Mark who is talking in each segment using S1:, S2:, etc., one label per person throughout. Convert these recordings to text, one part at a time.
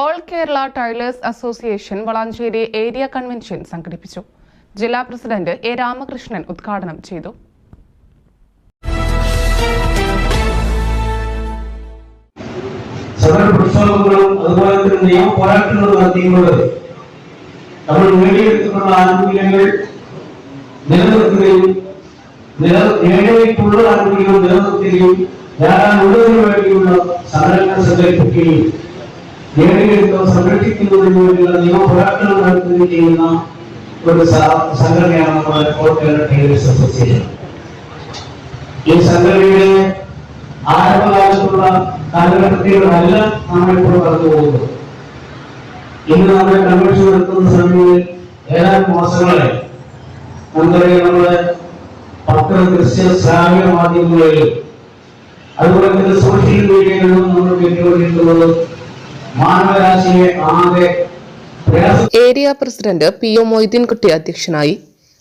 S1: All Kerala tailors association Valanchery area convention സംഘടിപ്പിച്ചു. ജില്ലാ president A Ramakrishnan ഉദ്ഘാടനം ചെയ്തു.
S2: സമര പ്രക്ഷോഭങ്ങളും അതുപോലെ തന്നെ നമ്മൾ നിലനിർത്തുകയും നിലനിർത്തുകയും നേടാനുള്ളതിനു വേണ്ടിയുള്ള സമരങ്ങൾ സംഘടിപ്പിക്കുകയും നേടിയെടുത്തോ സംരക്ഷിക്കുന്നതിന് വേണ്ടിയുള്ള നിയമ പോരാട്ടങ്ങൾ നടത്തുകയും ചെയ്യുന്ന ഒരു സംഘടനയാണ് നമ്മുടെ ഓൾ കേരള അസോസിയേഷൻ. ഈ സംഘടനയുടെ ആരംഭകാലത്തുള്ള കാലഘട്ടത്തിലല്ല നമ്മളിപ്പോൾ കടന്നു പോകുന്നത്. ഇന്ന് നമ്മുടെ കൺവെൻഷൻ നടത്തുന്ന സമയത്ത് ഏതാനും മാസങ്ങളായി നമുക്കറിയാം നമ്മുടെ പത്ര ദൃശ്യ ശ്രാവ്യ മാധ്യമങ്ങളിലും അതുപോലെ തന്നെ സോഷ്യൽ മീഡിയകളിലും നമ്മൾ കേട്ടുകൊണ്ടിരിക്കുന്നത്
S1: area president P O Moideenkutty അധ്യക്ഷനായി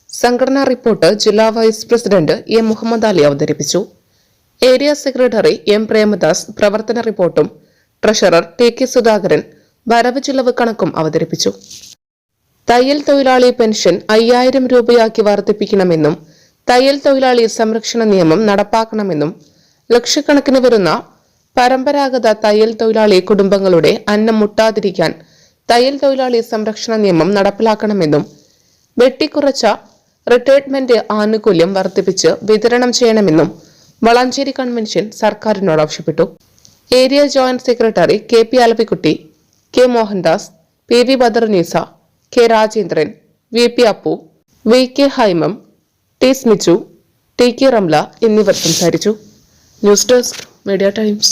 S1: സംഘടനാ റിപ്പോർട്ട് ജില്ലാ vice president M Muhammad Ali അവതരിപ്പിച്ചു. ഏരിയ സെക്രട്ടറി എം പ്രേമദാസ് പ്രവർത്തന റിപ്പോർട്ടും ട്രഷറർ ടി കെ സുധാകരൻ വരവ് ചിലവ് കണക്കും അവതരിപ്പിച്ചു. തയ്യൽ തൊഴിലാളി പെൻഷൻ അയ്യായിരം രൂപയാക്കി വർദ്ധിപ്പിക്കണമെന്നും തയ്യൽ തൊഴിലാളി സംരക്ഷണ നിയമം നടപ്പാക്കണമെന്നും ലക്ഷക്കണക്കിന് വരുന്ന പരമ്പരാഗത തയ്യൽ തൊഴിലാളി കുടുംബങ്ങളുടെ അന്നം മുട്ടാതിരിക്കാൻ തയ്യൽ തൊഴിലാളി സംരക്ഷണ നിയമം നടപ്പിലാക്കണമെന്നും വെട്ടിക്കുറച്ച റിട്ടയർമെന്റ് ആനുകൂല്യം വർദ്ധിപ്പിച്ച് വിതരണം ചെയ്യണമെന്നും വളാഞ്ചേരി കൺവെൻഷൻ സർക്കാരിനോട് ആവശ്യപ്പെട്ടു. Area joint secretary K P Alappikutty K Mohandas P V Badarneesa K Rajendran V P Appu V K Haimam T Smichu T K Ramla എന്നിവർ സംസാരിച്ചു. News desk media times.